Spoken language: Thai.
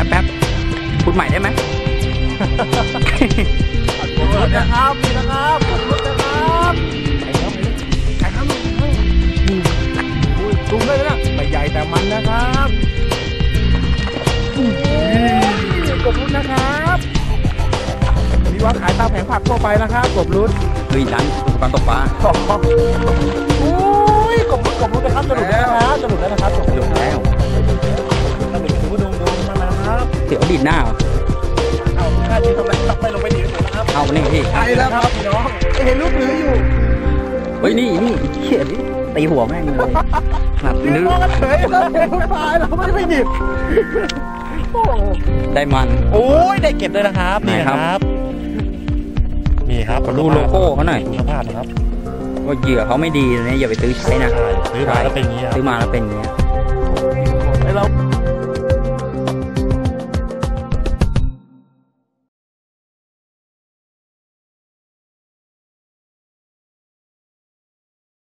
ป๊บแป๊บพูดใหม่ได้ไหมกดรุดนะครับนี่นะครับกดรุดนะครับไอ้ครับไอ้ครับอุ้ยตุ้มเลยนะไม่ใหญ่แต่มันนะครับอุ้ยกบรุดนะครับมีวางขายตามแผงผักทั่วไปนะครับกบรุดเฮ้ยร้านอุปกรณ์ตกปลา เสียวดีดหน้าเหรอเอาแค่นี้ทำไมไม่ลงไปดีหนูนะครับเอานี่พี่ใช่แล้วครับพี่น้องเห็นลูกหรืออยู่เฮ้ยนี่นี่เขียดดิตีหัวแม่งเลยขนาดนี่นึกว่ากันเฉยเลยตายแล้วไม่ไปหยิบโอ้ได้มัน โอ้ยได้เก็บเลยนะครับไหนนี่ครับครับนี่ครับดูโลโก้เขาหน่อยดูสภาพนะครับว่าเหยื่อเขาไม่ดีนะอย่าไปซื้อใช้นะใช่ซื้อมาแล้วเป็นอย่างนี้ครัซื้บอมาแล้วเป็นอย่างเงี้ย